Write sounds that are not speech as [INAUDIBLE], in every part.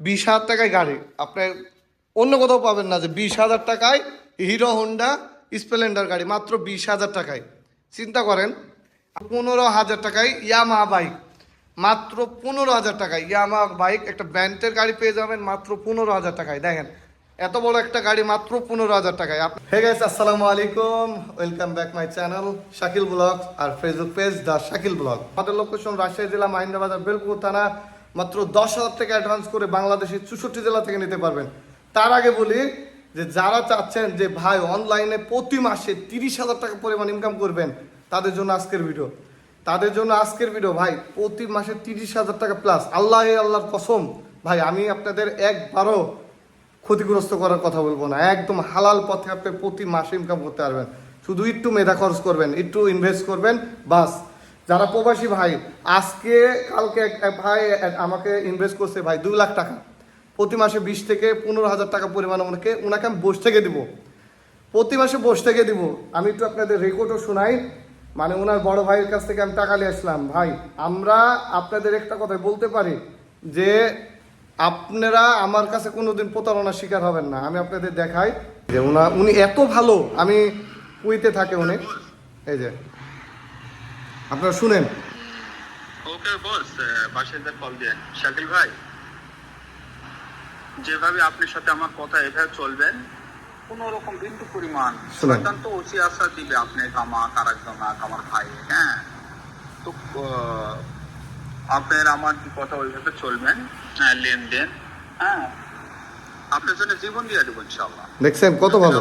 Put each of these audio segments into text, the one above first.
বিশ হাজার টাকায় গাড়ি। আপনার অন্য কোথাও পাবেন না যে বিশ হাজার টাকায় হিরো হোন্ডা স্প্লেন্ডার গাড়ি, মাত্র বিশ হাজার টাকায়। চিন্তা করেন, পনেরো হাজার টাকায় ইয়ামা বাইক, মাত্র পনেরো হাজার টাকায়। ইয়ামা বাইক একটা ব্র্যান্ডের গাড়ি পেয়ে যাবেন, মাত্র পনেরো হাজার টাকায়। দেখেন, এত বড় একটা গাড়ি, মাত্র পনেরো হাজার টাকায়। হে গাইস আসসালামু আলাইকুম। Welcome back my channel Shakil blog R Facebook page the Shakil blog আমাদের লোকেশন রাজশাহী জেলা মাহিন্দাবাজার বেলপুর থানা। মাত্র দশ হাজার টাকা অ্যাডভান্স করে বাংলাদেশের চৌষট্টি জেলা থেকে নিতে পারবেন। তার আগে বলি যে যারা চাচ্ছেন যে ভাই অনলাইনে প্রতি মাসে তিরিশ হাজার টাকা পরিমাণ ইনকাম করবেন, তাদের জন্য আজকের ভিডিও তাদের জন্য আজকের ভিডিও ভাই, প্রতি মাসে তিরিশ হাজার টাকা প্লাস আল্লাহ আল্লাহর কসম, ভাই, আমি আপনাদের একবারও ক্ষতিগ্রস্ত করার কথা বলব না। একদম হালাল পথে আপনি প্রতি মাসে ইনকাম করতে পারবেন। শুধু একটু মেধা খরচ করবেন, একটু ইনভেস্ট করবেন, বাস। যারা প্রবাসী ভাই, আজকে, কালকে এক এক ভাই আমাকে ইনভেস্ট করছে ভাই দুই লাখ টাকা। প্রতি মাসে বিশ থেকে পনেরো হাজার টাকা পরিমাণ ওনাকে ওনাকে আমি বসে থেকে দিব। প্রতি মাসে বসে থেকে দিব। আমি একটু আপনাদের রেকর্ডও শোনাই। মানে ওনার বড় ভাইয়ের কাছ থেকে আমি টাকা নিয়ে আসলাম। ভাই, আমরা আপনাদের একটা কথা বলতে পারি যে, আপনারা আমার কাছে কোনোদিন প্রতারণার শিকার হবেন না। আমি আপনাদের দেখাই যে উনি এত ভালো। আমি কুইতে থাকে উনি। এই যে। আপনারা শুনেন। ওকে বস কল দিয়ে শাকিল ভাই। যেভাবে আপনার সাথে আমার কথা এভাবে চলবেন কোন রকম বিন্দু পরিমাণ তো ওসি আশা দিবে আপনি আমাক আর একজনাক আমার ভাই হ্যাঁ? তো আপনার আমার কথা ওইভাবে চলবেন হ্যাঁ লেনদেন হ্যাঁ? আপনার জন্য জীবন দিয়ে দেবো দেখছেন কত ভালো।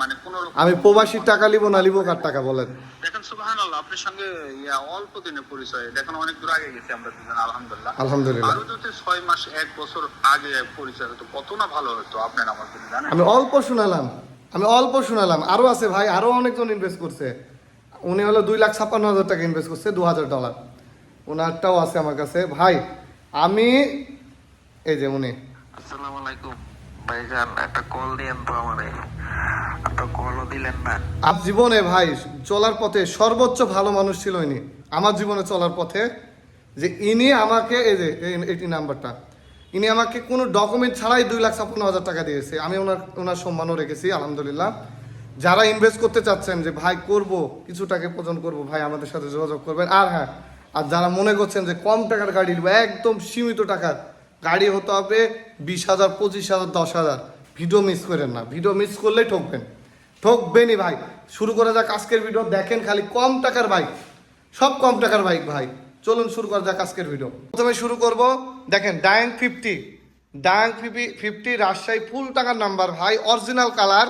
মানে কোন আমি প্রবাসীর টাকা লিবো না লিবো কার টাকা বলেন? দেখেন সুবাহানাল্লাহ আপনার সঙ্গে ইয়া অল্প দিনের পরিচয়। দেখেন অনেক দূর আগে গেছি আমরা দুজন আলহামদুলিল্লাহ। আলহামদুলিল্লাহ। আরও যদি ছয় মাস এক বছর আগে পরিচয় হতো কত না ভালো হতো আপনার আমার জন্য জানেন? আমি অল্প শোনালাম আমি অল্প শোনালাম। আরও আছে ভাই আরও অনেকজন ইনভেস্ট করছে। উনি হলো দুই লাখ ছাপ্পান্ন হাজার টাকা ইনভেস্ট করছে দু হাজার ডলার ওনারটাও আছে আমার কাছে। ভাই আমি এই যে উনি। আসসালামু আলাইকুম। জীবনে ভাই, চলার পথে সর্বোচ্চ ভালো মানুষ ছিল ইনি। আমার জীবনে চলার পথে যে ইনি আমাকে, এই যে নাম্বারটা, ইনি আমাকে কোনো ডকুমেন্ট ছাড়াই দুই লাখ ছাপ্পান্ন হাজার টাকা দিয়েছে। আমি ওনার ওনার সম্মানও রেখেছি, আলহামদুলিল্লাহ। যারা ইনভেস্ট করতে চাচ্ছেন যে, ভাই, করব, কিছু টাকা প্রজন করব, ভাই, আমাদের সাথে যোগাযোগ করবেন। আর হ্যাঁ আর যারা মনে করছেন যে কম টাকার গাড়ি একদম সীমিত টাকার গাড়ি হতে হবে বিশ হাজার, পঁচিশ হাজার, দশ হাজার। ভিডিও মিস করেন না। ভিডিও মিস করলেই ঠকবেন। ঠকবেনই ভাই। শুরু করা যাক আজকের ভিডিও। দেখেন খালি কম টাকার বাইক। সব কম টাকার বাইক ভাই। চলুন শুরু করা যাক আজকের ভিডিও। প্রথমে শুরু করব। দেখেন Dayang fifty Dayang fifty fifty Rajshahi full টাকার নাম্বার ভাই। অরিজিনাল কালার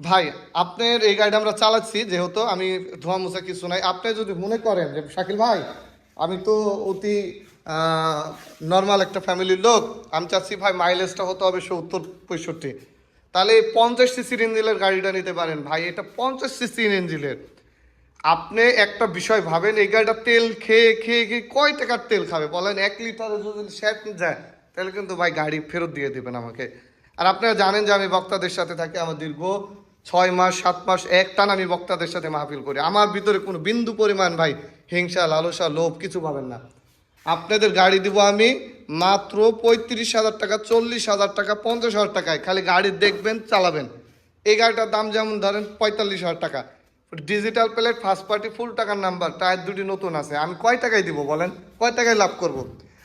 ভাই, আপনার এই গাড়িটা আমরা চালাচ্ছি, যেহেতু আমি ধোয়া মোছা কিছু নাই। আপনি যদি মনে করেন যে, শাকিল ভাই, আমি তো অতি নর্মাল একটা ফ্যামিলির লোক। আমি চাচ্ছি ভাই মাইলেজটা হতে হবে সত্তর, পঁয়ষট্টি। তাহলে পঞ্চাশ সিসির ইঞ্জিনের গাড়িটা নিতে পারেন। ভাই, এটা পঞ্চাশ সিসির ইঞ্জিনের আপনি একটা বিষয় ভাবেন, এই গাড়িটা তেল খেয়ে খেয়ে খেয়ে কয় টাকার তেল খাবে? বলেন এক লিটারে যদি শেট যায় তাহলে কিন্তু ভাই গাড়ি ফেরত দিয়ে দেবেন আমাকে। আর আপনারা জানেন যে আমি বক্তাদের সাথে থাকি, আমার দীর্ঘ ছয় মাস, সাত মাস, এক টান আমি বক্তাদের সাথে মাহফিল করি। আমার ভিতরে কোনো বিন্দু পরিমাণ ভাই হিংসা, লালসা, লোভ কিছু পাবেন না। আপনাদের গাড়ি দিব আমি মাত্র পঁয়ত্রিশ হাজার টাকা, চল্লিশ হাজার টাকা, পঞ্চাশ হাজার টাকায়। খালি গাড়ি দেখবেন, চালাবেন। এই গাড়িটার দাম যেমন ধরেন পঁয়তাল্লিশ হাজার টাকা। Digital plate first party full টাকার নাম্বার টায়ার দুটি নতুন আছে। আমি কয় টাকায় দিব বলেন? কয় টাকায় লাভ করব।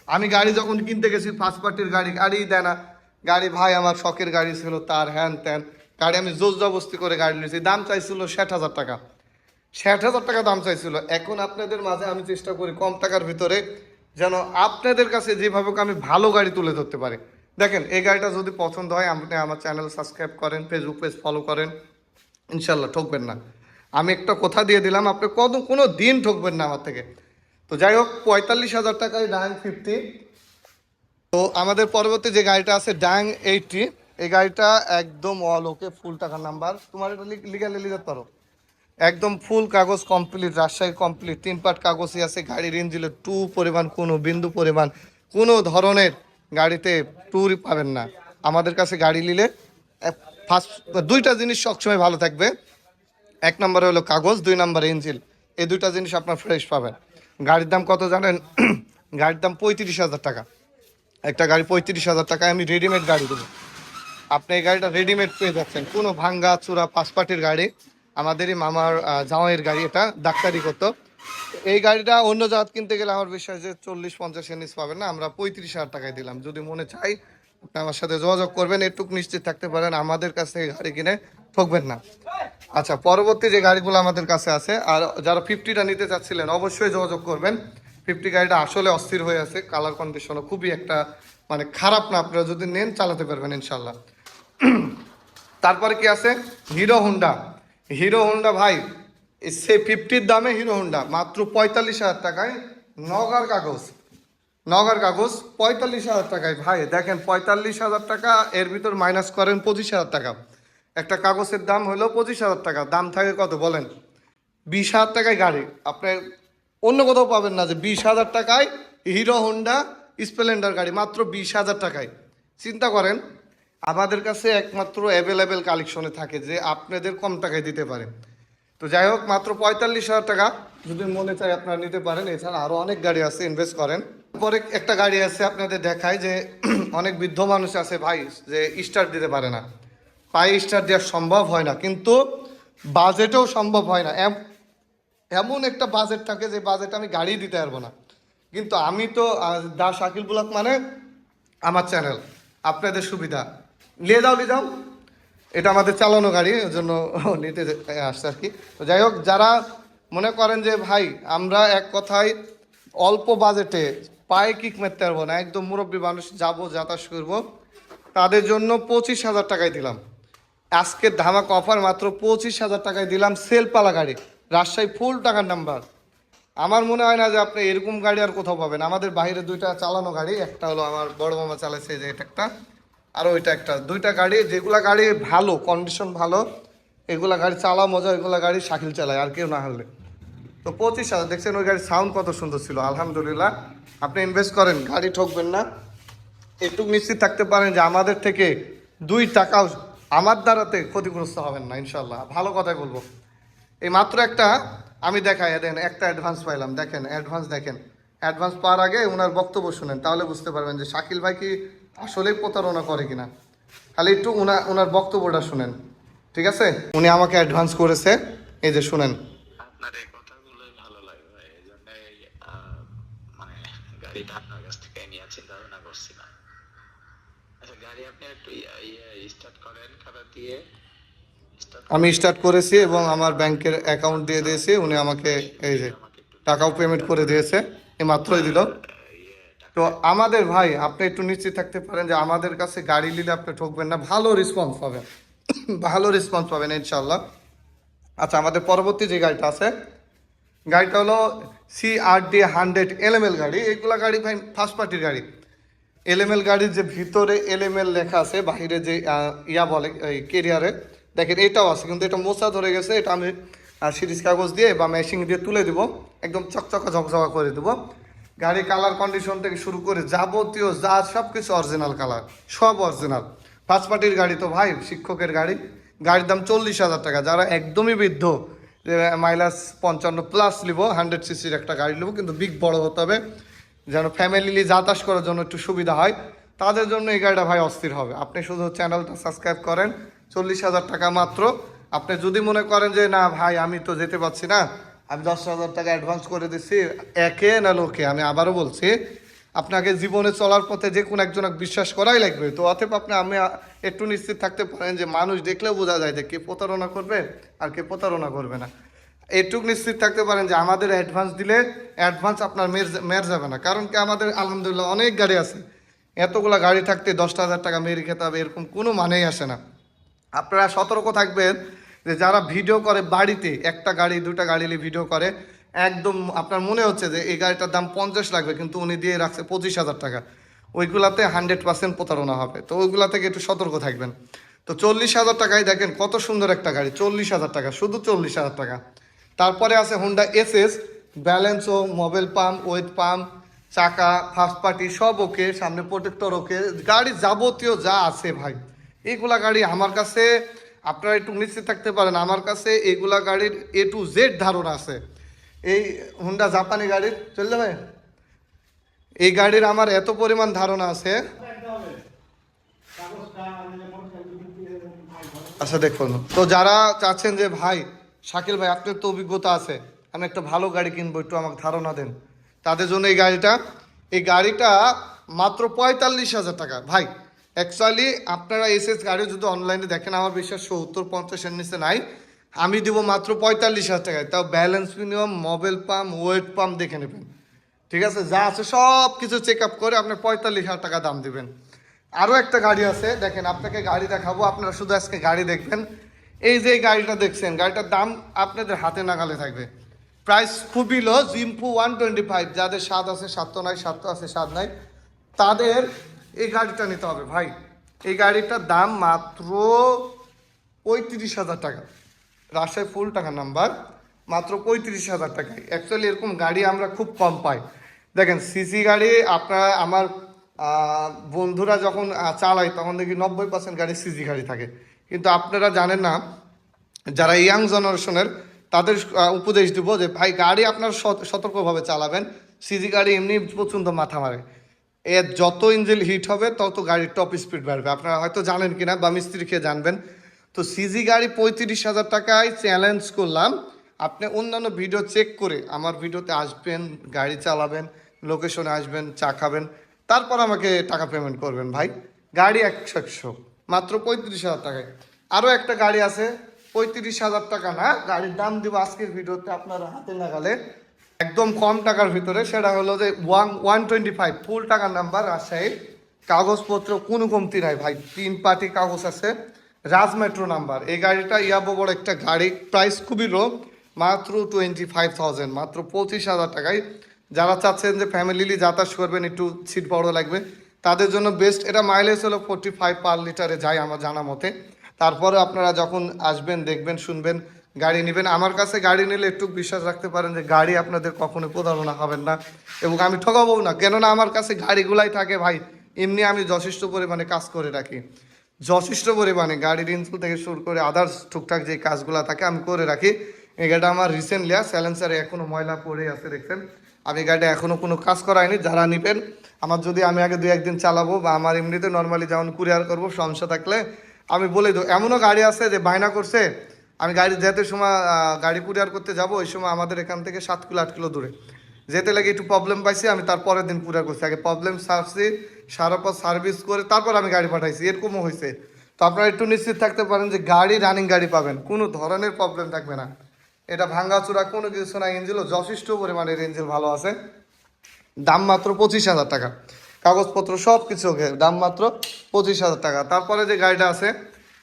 আমি গাড়ি যখন কিনতে গেছি ফার্স্ট পার্টির গাড়ি গাড়ি দেয় না। গাড়ি ভাই আমার শখের গাড়ি ছিল, তার হ্যান ত্যান। গাড়ি আমি জোর জবস্তি করে গাড়ি নিয়েছি। দাম চাইছিল ষাট হাজার টাকা। ষাট হাজার টাকা দাম চাইছিল। এখন আপনাদের মাঝে আমি চেষ্টা করি কম টাকার ভিতরে যেন আপনাদের কাছে যেভাবে আমি ভালো গাড়ি তুলে ধরতে পারি। দেখেন, এই গাড়িটা যদি পছন্দ হয়, আপনি আমার চ্যানেল সাবস্ক্রাইব করেন ফেসবুক পেজ ফলো করেন ইনশাল্লাহ ঠকবেন না। আমি একটা কথা দিয়ে দিলাম, আপনি কত কোনো দিন ঠকবেন না আমার থেকে। তো যাই হোক, পঁয়তাল্লিশ হাজার টাকায় ডায়াং ফিফটি তো আমাদের পরবর্তী যে গাড়িটা আছে ডায়াং এইটটি এই গাড়িটা একদম অল ওকে ফুল টাকার নাম্বার তোমার এটা লিগালি লিখতে পারো একদম ফুল কাগজ কমপ্লিট রাজশাহী কমপ্লিট তিন পাট কাগজই আছে, গাড়ির ইঞ্জিনের টু পরিমাণ, কোনো বিন্দু পরিমাণ, কোনো ধরনের গাড়িতে ট্যুর পাবেন না। আমাদের কাছে গাড়ি নিলে ফার্স্ট দুইটা জিনিস সবসময় ভালো থাকবে। এক নম্বরে হলো কাগজ, দুই নম্বরে ইঞ্জিল এই দুইটা জিনিস আপনার ফ্রেশ পাবেন। গাড়ির দাম কত জানেন? [CLEARS THROAT] গাড়ির দাম পঁয়ত্রিশ হাজার টাকা। একটা গাড়ি পঁয়ত্রিশ হাজার টাকায় আমি রেডিমেড গাড়ি দেবো। আপনি এই গাড়িটা রেডিমেড পেয়ে যাচ্ছেন। কোনো ভাঙ্গা, চূড়া পাশপাটির গাড়ি আমাদেরই মামার জামাইয়ের গাড়ি এটা, ডাক্তারি করতো। এই গাড়িটা অন্য জায়গা কিনতে গেলে আমার বিশ্বাস যে চল্লিশ, পঞ্চাশ এনএস পাবেন না, আমরা পঁয়ত্রিশ হাজার টাকায় দিলাম। যদি মনে চাই, আপনি আমার সাথে যোগাযোগ করবেন একটুক নিশ্চিত থাকতে পারেন, আমাদের কাছ থেকে গাড়ি কিনে ঠকবেন না। আচ্ছা পরবর্তী যে গাড়িগুলো আমাদের কাছে আছে, আর যারা ফিফটিটা নিতে চাচ্ছিলেন, অবশ্যই যোগাযোগ করবেন। ফিফটি গাড়িটা আসলে অস্থির হয়ে আছে কালার কন্ডিশনও খুবই একটা মানে খারাপ না, আপনারা যদি নেন, চালাতে পারবেন ইনশাল্লাহ তারপরে কি আছে? হিরো হোন্ডা হিরো হোন্ডা, ভাই সে ফিফটির দামে হিরো হোন্ডা, মাত্র পঁয়তাল্লিশ হাজার টাকায় নগার কাগজ। নগার কাগজ, পঁয়তাল্লিশ হাজার টাকায়। ভাই, দেখেন, পঁয়তাল্লিশ হাজার টাকা, এর ভিতর মাইনাস করেন পঁচিশ হাজার টাকা। একটা কাগজের দাম হলো পঁচিশ হাজার টাকা। দাম থাকে কত বলেন? বিশ হাজার টাকায় গাড়ি। আপনি অন্য কোথাও পাবেন না যে বিশ হাজার টাকায় হিরো হোন্ডা স্প্লেন্ডার গাড়ি, মাত্র বিশ হাজার টাকায়। চিন্তা করেন আমাদের কাছে একমাত্র অ্যাভেলেবেল কালেকশনে থাকে যে আপনাদের কম টাকায় দিতে পারেন তো যাই হোক, মাত্র পঁয়তাল্লিশ হাজার টাকা। যদি মনে চায় আপনারা নিতে পারেন, এছাড়া আরও অনেক গাড়ি আছে ইনভেস্ট করেন। পরে একটা গাড়ি আছে আপনাদের দেখায় যে [CLEARS THROAT] অনেক বৃদ্ধ মানুষ আছে ভাই, যে স্টার্ট দিতে পারে না। পায়ে স্টার্ট দেওয়া সম্ভব হয় না, কিন্তু বাজেটেও সম্ভব হয় না। এমন একটা বাজেট থাকে যে বাজেট আমি গাড়ি দিতে পারব না। কিন্তু আমি তো দা শাকিল ব্লক মানে আমার চ্যানেল আপনাদের সুবিধা। নিয়ে যাও নিয়ে যাও। এটা আমাদের চালানো গাড়ি ওই জন্য নিতে আসছে আর কি। তো যাই হোক, যারা মনে করেন যে, ভাই, আমরা এক কথায় অল্প বাজেটে পায়ে কিক মারতে পারব না, একদম মুরব্বী মানুষ, যাব, যাতায়াত করব, তাদের জন্য পঁচিশ হাজার টাকায় দিলাম। আজকের ধামাক অফার মাত্র পঁচিশ হাজার টাকায় দিলাম সেলপালা গাড়ি, রাজশাহী ফুল টাকার নাম্বার। আমার মনে হয় না যে আপনি এরকম গাড়ি আর কোথাও পাবেন। আমাদের বাইরে দুইটা চালানো গাড়ি, একটা হলো আমার বড় মামা চালাচ্ছে যে, এটা একটা। আর ওইটা একটা। দুইটা গাড়ি, যেগুলা গাড়ি ভালো কন্ডিশন ভালো, এগুলা গাড়ি চালা মজা, এগুলা গাড়ি শাকিল চালায়, আর কেউ না হলে তো পঁচিশ হাজার, দেখছেন ওই গাড়ির সাউন্ড কত সুন্দর ছিল, আলহামদুলিল্লাহ। আপনি ইনভেস্ট করেন, গাড়ি ঠকবেন না। একটু নিশ্চিত থাকতে পারেন যে আমাদের থেকে দুই টাকাও আমার দ্বারাতে ক্ষতিগ্রস্ত হবেন না ইনশাল্লাহ ভালো কথাই বলব। এই মাত্র একটা, আমি দেখাই দেন একটা অ্যাডভান্স পাইলাম। দেখেন অ্যাডভান্স দেখেন। অ্যাডভান্স পাওয়ার আগে ওনার বক্তব্য শুনেন, তাহলে বুঝতে পারবেন যে শাকিল ভাই কি আসলেই প্রতারণা করে কিনা। খালি একটু ওনার ওনার বক্তব্যটা শুনেন ঠিক আছে? উনি আমাকে অ্যাডভান্স করেছে এই যে শুনেন। আপনার এই কথাগুলোই ভালো লাগে ভাই এই জন্যই মানে গাড়িটা আপনার কাছ থেকে নিয়ে চিন্তা ভাবনা করছিলাম আচ্ছা গাড়ি আপনি একটু স্টার্ট করেন খাতা দিয়ে। আমি স্টার্ট করেছি এবং আমার ব্যাংকের অ্যাকাউন্ট দিয়ে দিয়েছি উনি আমাকে এই যে টাকাও পেমেন্ট করে দিয়েছে এই মাত্রই দিল। তো আমাদের ভাই, আপনি একটু নিশ্চিত থাকতে পারেন যে আমাদের কাছে গাড়ি নিলে আপনি ঠকবেন না। ভালো রেসপন্স পাবেন। ভালো রেসপন্স পাবেন ইনশাল্লাহ আচ্ছা আমাদের পরবর্তী যে গাড়িটা আছে, গাড়িটা হলো C R D hundred LML গাড়ি। এইগুলা গাড়ি ভাই ফার্স্ট পার্টির গাড়ি। এলএমএল গাড়ির যে ভিতরে এলএমএল লেখা আছে বাইরে যে ইয়া বলে, এই কেরিয়ারে দেখেন এটাও আছে, কিন্তু এটা মোচা ধরে গেছে, এটা আমি সিরিজ কাগজ দিয়ে বা মেশিন দিয়ে তুলে দিব। একদম চকচকা ঝকঝকা করে দেবো। গাড়ি কালার কন্ডিশন থেকে শুরু করে যাবতীয় যা সব কিছু অরিজিনাল কালার সব অরিজিনাল ফার্স্ট পার্টির গাড়ি তো ভাই, শিক্ষকের গাড়ি। গাড়ির দাম চল্লিশ হাজার টাকা। যারা একদমই বৃদ্ধ মাইলাস পঞ্চান্ন প্লাস নিব হান্ড্রেড সিসির একটা গাড়ি নেব, কিন্তু বিগ বড় হতে হবে। যেন ফ্যামিলি যাতায়াত করার জন্য একটু সুবিধা হয়। তাদের জন্য এই গাড়িটা ভাই অস্থির হবে। আপনি শুধু চ্যানেলটা সাবস্ক্রাইব করেন, চল্লিশ হাজার টাকা মাত্র। আপনি যদি মনে করেন যে, না ভাই, আমি তো যেতে পারছি না। আমি দশ হাজার টাকা অ্যাডভান্স করে দিচ্ছি একে না লোকে? আমি আবারও বলছি, আপনাকে জীবনে চলার পথে যে কোনো একজনক বিশ্বাস করাই লাগবে। তো অতএব আপনি, আমি একটু নিশ্চিত থাকতে পারেন যে মানুষ দেখলেও বোঝা যায় যে কে প্রতারণা করবে আর কে প্রতারণা করবে না। এটুক নিশ্চিত থাকতে পারেন যে আমাদের অ্যাডভান্স দিলে অ্যাডভান্স আপনার মের মের যাবে না। কারণ কি আমাদের, আলহামদুলিল্লাহ, অনেক গাড়ি আছে। এতগুলা গাড়ি থাকতে দশটা হাজার টাকা মেরে খেতে হবে, এরকম কোনো মানেই আসে না। আপনারা সতর্ক থাকবেন যে যারা ভিডিও করে বাড়িতে, একটা গাড়ি, দুটা গাড়ি নিয়ে ভিডিও করে, একদম আপনার মনে হচ্ছে যে এই গাড়িটার দাম পঞ্চাশ লাগবে, কিন্তু উনি দিয়ে রাখছে পঁচিশ হাজার টাকা। ওইগুলাতে হান্ড্রেড পার্সেন্ট প্রতারণা হবে। তো ওইগুলা থেকে একটু সতর্ক থাকবেন। তো চল্লিশ হাজার টাকায় দেখেন কত সুন্দর একটা গাড়ি, চল্লিশ হাজার টাকা, শুধু চল্লিশ হাজার টাকা। তারপরে আছে হোন্ডা এস এস ব্যালেন্সও মোবাইল পাম্প ওয়েট পাম্প চাকা ফার্স্ট পার্টি সব ওকে, সামনে প্রোটেক্টর ওকে, গাড়ি যাবতীয় যা আছে ভাই। এইগুলা গাড়ি আমার কাছে আপনারা একটু নিশ্চিত থাকতে পারেন, আমার কাছে এইগুলা গাড়ির এ টু জেড ধারণা আছে। এই হুন্ডা জাপানি গাড়ির চলে যাবে এই গাড়ির আমার এত পরিমাণ ধারণা আছে। আচ্ছা দেখুন। তো যারা চাচ্ছেন যে, ভাই, শাকিল ভাই, আপনার তো অভিজ্ঞতা আছে, আমি একটা ভালো গাড়ি কিনবো, একটু আমাকে ধারণা দেন। তাদের জন্য এই গাড়িটা এই গাড়িটা মাত্র পঁয়তাল্লিশ হাজার টাকা। ভাই অ্যাকচুয়ালি আপনারা এসএস গাড়ি যদি অনলাইনে দেখেন, আমার বিশ্বাস সত্তর পঞ্চাশের নিচে নাই। আমি দিব মাত্র পঁয়তাল্লিশ হাজার টাকায়। তাও balance minimum mobile pump weight pump দেখে নেবেন। ঠিক আছে? যা আছে সব কিছু চেক আপ করে আপনি পঁয়তাল্লিশ হাজার টাকা দাম দিবেন। আরও একটা গাড়ি আছে, দেখেন আপনাকে গাড়ি দেখাবো। আপনারা শুধু আজকে গাড়ি দেখবেন। এই যে গাড়িটা দেখছেন, গাড়িটার দাম আপনাদের হাতে নাগালে থাকবে। প্রাইস খুবই লো জিম্পু ওয়ান টোয়েন্টি ফাইভ যাদের স্বাদ আছে সাত তো নাই সাত তো আছে, স্বাদ নাই। তাদের এই গাড়িটা নিতে হবে ভাই। এই গাড়িটার দাম মাত্র পঁয়ত্রিশ হাজার টাকা। রাজশাহী ফুল টাকা নাম্বার, মাত্র পঁয়ত্রিশ হাজার টাকায় অ্যাকচুয়ালি এরকম গাড়ি আমরা খুব কম পাই। দেখেন সিসি গাড়ি আপনারা, আমার বন্ধুরা যখন চালায়, তখন দেখি নব্বই পার্সেন্ট গাড়ি সিজি গাড়ি থাকে। কিন্তু আপনারা জানেন না, যারা ইয়াং জেনারেশনের তাদের উপদেশ দিব যে, ভাই, গাড়ি আপনার সত- সতর্কভাবে চালাবেন। সিজি গাড়ি এমনি প্রচণ্ড মাথা মারে। এর যত ইঞ্জিন হিট হবে, তত গাড়ির টপ স্পিড বাড়বে। আপনারা হয়তো জানেন কিনা বা মিস্ত্রি খেয়ে জানবেন। তো সিজি গাড়ি পঁয়ত্রিশ হাজার টাকায় চ্যালেঞ্জ করলাম। আপনি অন্যান্য ভিডিও চেক করে আমার ভিডিওতে আসবেন, গাড়ি চালাবেন লোকেশনে আসবেন, চা খাবেন, তারপর আমাকে টাকা পেমেন্ট করবেন ভাই। গাড়ি একশো একশো, মাত্র পঁয়ত্রিশ হাজার টাকায়। আরও একটা গাড়ি আছে, পঁয়ত্রিশ হাজার টাকা না, গাড়ির দাম দিব আজকের ভিডিওতে আপনারা হাতে নাগালে। একদম কম টাকার ভিতরে, সেটা হলো যে one one twenty five full টাকার নাম্বার রাজশাহীর কাগজপত্র কোনো কমতি নাই ভাই, তিন পার্টি কাগজ আছে, রাজ মেট্রো নাম্বার এই গাড়িটা ইয়াবো বড় একটা গাড়ি প্রাইস খুবই লো মাত্র টোয়েন্টি ফাইভ থাউজেন্ড মাত্র পঁচিশ হাজার টাকায়। যারা চাচ্ছেন যে ফ্যামিলি যাতায়াত করবেন, একটু সিট বড় লাগবে, তাদের জন্য বেস্ট এটা মাইলেজ হলো ফোর্টি ফাইভ পার লিটারে যায় আমার জানা মতে। তারপরে আপনারা যখন আসবেন, দেখবেন, শুনবেন গাড়ি নেবেন। আমার কাছে গাড়ি নিলে একটু বিশ্বাস রাখতে পারেন যে গাড়ি আপনাদের কখনো প্রতারণা হবেন না। এবং আমি ঠকাবো না। কেননা আমার কাছে গাড়িগুলাই থাকে ভাই। এমনি আমি যথেষ্ট পরিমাণে কাজ করে রাখি। যথেষ্ট পরিমাণে গাড়ির ইনস্টল থেকে শুরু করে আদার্স টুকটাক যে কাজগুলো থাকে আমি করে রাখি। এই গাড়িটা আমার রিসেন্টলি স্যালেন্সারে এখনও ময়লা পড়ে আছে, দেখছেন? আমি গাড়িটা এখনও কোনো কাজ করাইনি। যারা নিবেন, আমার যদি আমি আগে দুই একদিন চালাবো বা আমার এমনিতে নর্মালি যেমন কুরিয়ার করব, সমস্যা থাকলে আমি বলে দেবো। এমনও গাড়ি আছে যে বায়না করছে আমি গাড়ি, যেতে সময় গাড়ি কুরিয়ার করতে যাব, ওই সময় আমাদের এখান থেকে সাত কিলো, আট কিলো দূরে। যেতে লাগে একটু প্রবলেম পাইছি, আমি তার পরের দিন কুরিয়ার করছি। আগে প্রবলেম সারছি, সারার পর সার্ভিস করে তারপর আমি গাড়ি পাঠাইছি, এরকমও হয়েছে তো আপনারা একটু নিশ্চিত থাকতে পারেন যে গাড়ি রানিং গাড়ি পাবেন, কোনো ধরনের প্রবলেম থাকবে না। এটা ভাঙ্গাচুরা কোনো কিছু না ইঞ্জিলও যথেষ্ট পরিমাণের ইঞ্জিল ভালো আছে। দাম মাত্র পঁচিশ হাজার টাকা। কাগজপত্র সব কিছু দাম মাত্র পঁচিশ হাজার টাকা। তারপরে যে গাড়িটা আছে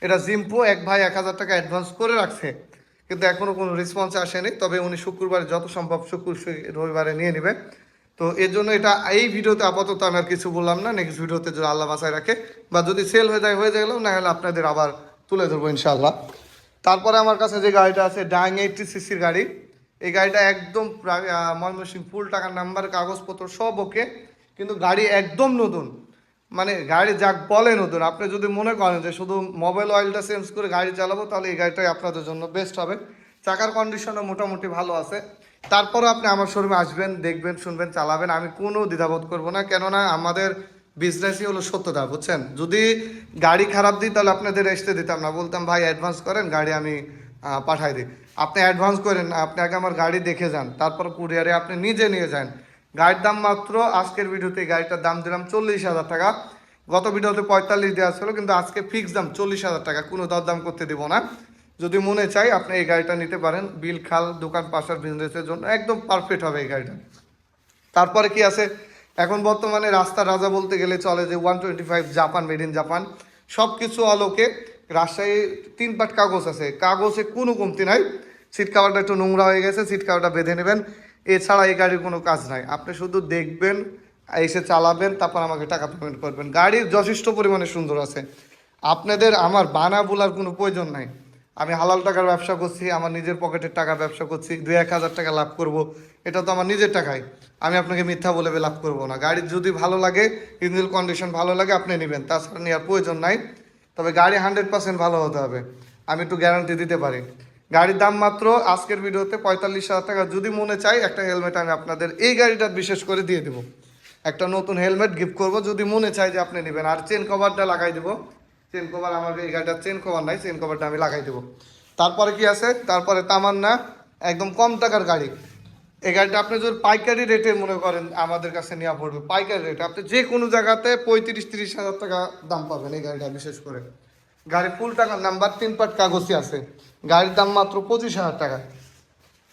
এটা জিম্পো এক ভাই এক হাজার টাকা অ্যাডভান্স করে রাখছে। কিন্তু এখনও কোনো রেসপন্স আসেনি। তবে উনি শুক্রবারে যত সম্ভব শুক্র রবিবারে নিয়ে নেবে তো এর জন্য এটা এই ভিডিওতে আপাতত আমি আর কিছু বললাম না। নেক্সট ভিডিওতে যদি আল্লাহ বাসায় রাখে বা যদি সেল হয়ে যায় হয়ে গেলেও না হলে আপনাদের আবার তুলে ধরবো ইনশাআল্লাহ। তারপরে আমার কাছে যে গাড়িটা আছে ডাইং এইটটি সিসির গাড়ি। এই গাড়িটা একদম আহ, ফুল টাকার নাম্বার কাগজপত্র সব ওকে কিন্তু গাড়ি একদম নতুন। মানে গাড়ি যাক বলে নতুন আপনি যদি মনে করেন যে শুধু মোবাইল অয়েলটা চেঞ্জ করে গাড়ি চালাবো, তাহলে এই গাড়িটাই আপনাদের জন্য বেস্ট হবে। চাকার কন্ডিশনও মোটামুটি ভালো আছে। তারপরও আপনি আমার শোরুমে আসবেন, দেখবেন, শুনবেন, চালাবেন, আমি কোনো দ্বিধাবোধ করব না। কেননা আমাদের বিজনেসই হলো সত্যতা, বুঝছেন? যদি গাড়ি খারাপ দিই, তাহলে আপনাদের আসতে দিতাম না। বলতাম, ভাই অ্যাডভান্স করেন, গাড়ি আমি পাঠাই দিই। আপনি অ্যাডভান্স করেন আপনি আগে আমার গাড়ি দেখে যান, তারপর কুরিয়ারে আপনি নিজে নিয়ে যান। গাড়ির দাম মাত্র, আজকের ভিডিওতে গাড়িটার দাম দিলাম চল্লিশ হাজার টাকা। গত ভিডিওতে পঁয়তাল্লিশ দেওয়া ছিল, কিন্তু আজকে ফিক্স দাম চল্লিশ হাজার টাকা, কোনো দরদাম করতে দেবো না। যদি মনে চাই, আপনি এই গাড়িটা নিতে পারেন, বিল, খাল, দোকান, পাশার বিজনেসের জন্য, একদম পারফেক্ট হবে এই গাড়িটা। তারপরে কি আছে? এখন বর্তমানে রাস্তার রাজা বলতে গেলে চলে যে one twenty five Japan made in Japan. সব কিছু আলোকে রাজশাহী তিন পাট কাগজ আছে। কাগজে কোনো কমতি নাই। সিট কাভারটা একটু নোংরা হয়ে গেছে, সিট কাভারটা বেঁধে নেবেন। এছাড়া এই গাড়ির কোনো কাজ নাই। আপনি শুধু দেখবেন, এসে চালাবেন, তারপর আমাকে টাকা পেমেন্ট করবেন। গাড়ির যথেষ্ট পরিমাণে সুন্দর আছে। আপনাদের আমার বানা বলার কোনো প্রয়োজন নাই। আমি হালাল টাকার ব্যবসা করছি, আমার নিজের পকেটের টাকা ব্যবসা করছি, দুই এক হাজার টাকা লাভ করব। এটা তো আমার নিজের টাকাই। আমি আপনাকে মিথ্যা বলে লাভ করব না। গাড়ির যদি ভালো লাগে ইঞ্জিন কন্ডিশন ভালো লাগে, আপনি নেবেন। তাছাড়া নেওয়ার প্রয়োজন নাই। তবে গাড়ি হান্ড্রেড পার্সেন্ট ভালো হতে হবে। আমি একটু গ্যারান্টি দিতে পারি। গাড়ির দাম মাত্র আজকের ভিডিওতে পঁয়তাল্লিশ হাজার টাকা। যদি মনে চাই, একটা হেলমেট আমি আপনাদের এই গাড়িটা বিশেষ করে দিয়ে দেবো। একটা নতুন হেলমেট গিফট করব, যদি মনে চাই যে আপনি নেবেন। আর চেন কভারটা লাগাই দেবো। চেন কভার আমার এই গাড়িটার চেন কভার নাই চেন কভারটা আমি লাগাই দেবো। তারপরে কি আছে? তারপরে তামান্না, একদম কম টাকার গাড়ি। এই গাড়িটা আপনি যদি পাইকারি রেটে মনে করেন, আমাদের কাছে নেওয়া পড়বে। পাইকারি রেটে আপনি যে কোনো জায়গাতে পঁয়ত্রিশ, তিরিশ হাজার টাকা দাম পাবেন এই গাড়িটা বিশেষ করে। গাড়ি ফুল টাকার নাম্বার তিন পাট কাগজই আছে। গাড়ির দাম মাত্র পঁচিশ হাজার টাকা।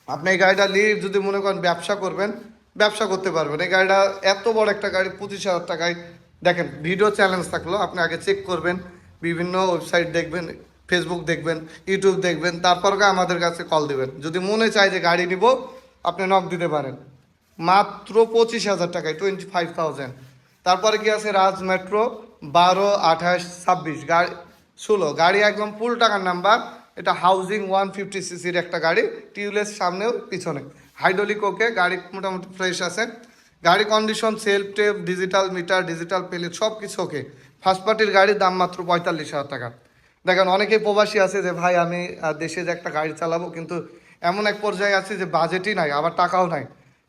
আপনি এই গাড়িটা নিয়ে যদি মনে করেন ব্যবসা করবেন, ব্যবসা করতে পারবেন। এই গাড়িটা এত বড় একটা গাড়ি, পঁচিশ হাজার টাকায়। দেখেন ভিডিও চ্যালেঞ্জ থাকল, আপনি আগে চেক করবেন, বিভিন্ন ওয়েবসাইট দেখবেন ফেসবুক দেখবেন ইউটিউব দেখবেন, তারপর আমাদের কাছে কল দিবেন। যদি মনে চায় যে গাড়ি নিব, আপনি নক দিতে পারেন। মাত্র পঁচিশ হাজার টাকায় টোয়েন্টি ফাইভ থাউজেন্ড তারপরে কি আছে? রাজ মেট্রো বারো, আঠাশ, ছাব্বিশ। গাড়ি ষোলো, গাড়ি একদম ফুল টাকার নাম্বার এটা হাউজিং ওয়ান ফিফটি সিসির একটা গাড়ি টিউবলেস সামনেও পিছনে। হাইড্রোলিক ওকে গাড়ি মোটামুটি ফ্রেশ আছে। গাড়ি condition self tape digital meter digital plate সব কিছু ওকে ফার্স্ট পার্টির গাড়ির দাম মাত্র পঁয়তাল্লিশ হাজার টাকা। দেখেন, অনেকেই প্রবাসী আছে যে, ভাই, আমি দেশে যে একটা গাড়ি চালাবো, কিন্তু এমন এক পর্যায়ে আছে যে বাজেটই নাই, আবার টাকাও নাই।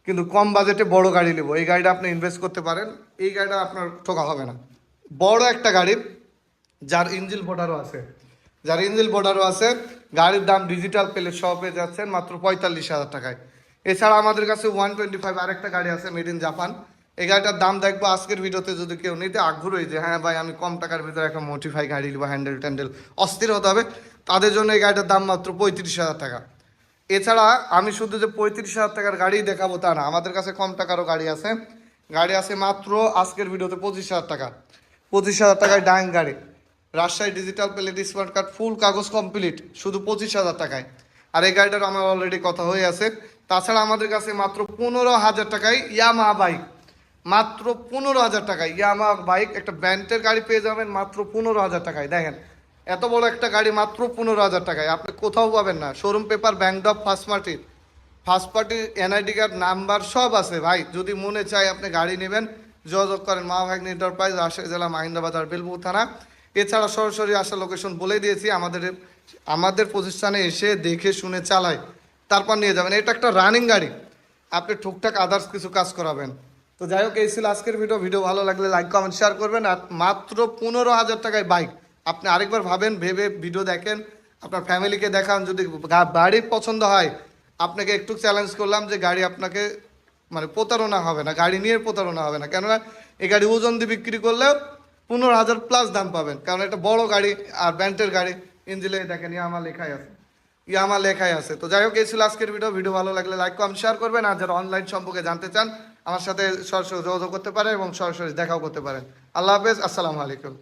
কিন্তু কম বাজেটে বড় গাড়ি নেব। এই গাড়িটা আপনি ইনভেস্ট করতে পারেন, এই গাড়িটা আপনার ঠোকা হবে না। বড় একটা গাড়ি যার ইঞ্জিল বোর্ডারও আছে। যার ইঞ্জিল বোর্ডারও আছে, গাড়ির দাম ডিজিটাল প্লেট সহ পেয়ে যাচ্ছেন মাত্র পঁয়তাল্লিশ হাজার টাকায়। এছাড়া আমাদের কাছে ওয়ান টোয়েন্টি ফাইভ আরেকটা গাড়ি আছে মেড ইন জাপান। এই গাড়িটার দাম দেখব আজকের ভিডিওতে যদি কেউ নিতে আগ্রহী যে হ্যাঁ ভাই, আমি কম টাকার ভিতরে একটা মোটিফাই গাড়ি নিবো হ্যান্ডেল ট্যান্ডেল অস্থির হতে হবে। তাদের জন্য এই গাড়িটার দাম মাত্র পঁয়ত্রিশ হাজার টাকা। এছাড়া আমি শুধু যে পঁয়ত্রিশ হাজার টাকার গাড়ি দেখাবো তা না, আমাদের কাছে কম টাকারও গাড়ি আছে। গাড়ি আছে মাত্র আজকের ভিডিওতে পঁচিশ হাজার টাকা। পঁচিশ হাজার টাকায় ডাইং গাড়ি। Rajshahi digital plate smart card full কাগজ কমপ্লিট শুধু পঁচিশ হাজার টাকায়। আর এই গাড়িটার আমার অলরেডি কথা হয়ে আছে। তাছাড়া আমাদের কাছে মাত্র পনেরো হাজার টাকায় ইয়ামা বাইক মাত্র পনেরো হাজার টাকায় ইয়ামা বাইক একটা ব্র্যান্ডের গাড়ি পেয়ে যাবেন মাত্র পনেরো হাজার টাকায়। দেখেন, এত বড় একটা গাড়ি মাত্র পনেরো হাজার টাকায়। আপনি কোথাও পাবেন না। Showroom paper bank of first পার্টির ফার্স্ট পার্টির এনআইডি কার্ড নাম্বার সব আছে ভাই। যদি মনে চায় আপনি গাড়ি নেবেন, যোগাযোগ করেন মা ভাগ্নি এন্টারপ্রাইজ রাজশাহী জেলা মাহিন্দাবাজার বেলপুর থানা। এছাড়া সরাসরি আসার লোকেশন বলে দিয়েছি, আমাদের আমাদের প্রতিষ্ঠানে এসে দেখে শুনে চালায়, তারপর নিয়ে যাবেন। এটা একটা রানিং গাড়ি। আপনি টুকটাক আদার্স কিছু কাজ করাবেন। তো যাই হোক, এই ছিল আজকের ভিডিও ভিডিও ভালো লাগলে লাইক কমেন্ট শেয়ার করবেন। আর মাত্র পনেরো হাজার টাকায় বাইক আপনি আরেকবার ভাবেন, ভেবে ভিডিও দেখেন। আপনার ফ্যামিলিকে দেখান। যদি গাড়ি পছন্দ হয়, আপনাকে একটু চ্যালেঞ্জ করলাম যে গাড়ি আপনাকে মানে প্রতারণা হবে না, গাড়ি নিয়ে প্রতারণা হবে না। কেননা, এই গাড়ি ওজন দিয়ে বিক্রি করলেও পনেরো হাজার প্লাস দাম পাবেন। কারণ এটা বড় গাড়ি আর ব্যান্টের গাড়ি। ইঞ্জিলে দেখেন আমার লেখাই আছে। ই আমার লেখাই আছে। তো যাই হোক, এই ছিল আজকের ভিডিও ভিডিও ভালো লাগলে লাইক কম শেয়ার করবেন। আর যারা অনলাইন সম্পর্কে জানতে চান, আমার সাথে সরাসরি যোগাযোগ করতে পারেন এবং সরাসরি দেখাও করতে পারেন। আল্লাহ হাফেজ, আসসালামু আলাইকুম।